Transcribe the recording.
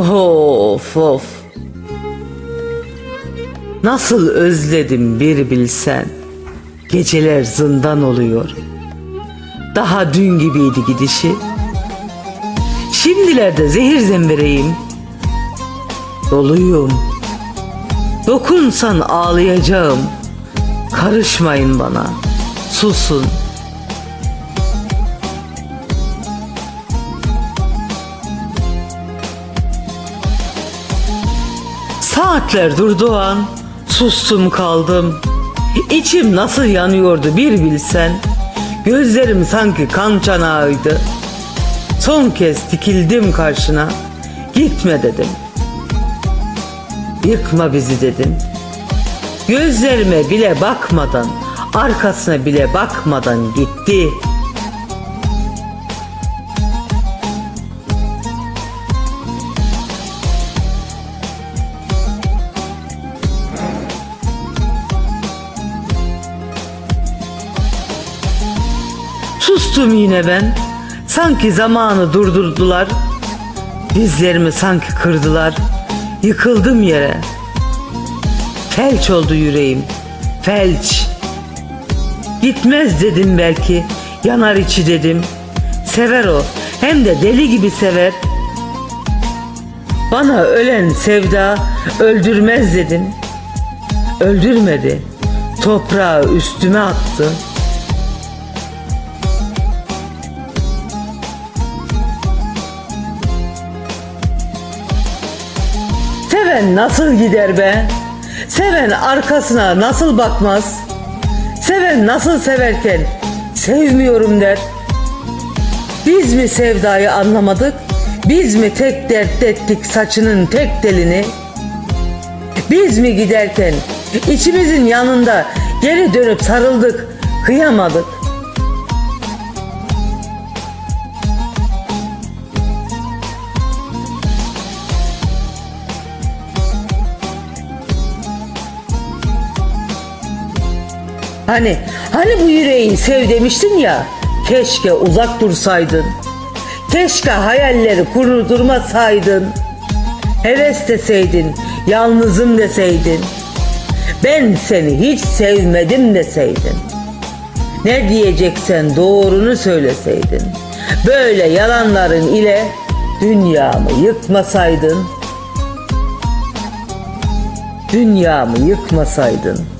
Of of. Nasıl özledim bir bilsen. Geceler zindan oluyor. Daha dün gibiydi gidişi. Şimdilerde zehir zembereyim. Doluyum. Dokunsan ağlayacağım. Karışmayın bana. Susun. Saatler durdu an, sustum kaldım. İçim nasıl yanıyordu bir bilsen. Gözlerim sanki kan çanağıydı. Son kez dikildim karşına. Gitme dedim. Yıkma bizi dedim. Gözlerime bile bakmadan, arkasına bile bakmadan gitti. Sustum yine ben. Sanki zamanı durdurdular. Dizlerimi sanki kırdılar. Yıkıldım yere. Felç oldu yüreğim. Felç. Gitmez dedim belki. Yanar içi dedim. Sever o. Hem de deli gibi sever. Bana ölen sevda öldürmez dedim. Öldürmedi. Toprağı üstüme attı. Seven nasıl gider be? Seven arkasına nasıl bakmaz? Seven nasıl severken sevmiyorum der. Biz mi sevdayı anlamadık? Biz mi tek dert ettik saçının tek telini? Biz mi giderken içimizin yanında geri dönüp sarıldık, kıyamadık? Hani, hani bu yüreği sev demiştin ya, keşke uzak dursaydın. Keşke hayalleri kurdurmasaydın. Heves deseydin, yalnızım deseydin. Ben seni hiç sevmedim deseydin. Ne diyeceksen doğrunu söyleseydin. Böyle yalanların ile dünyamı yıkmasaydın. Dünyamı yıkmasaydın.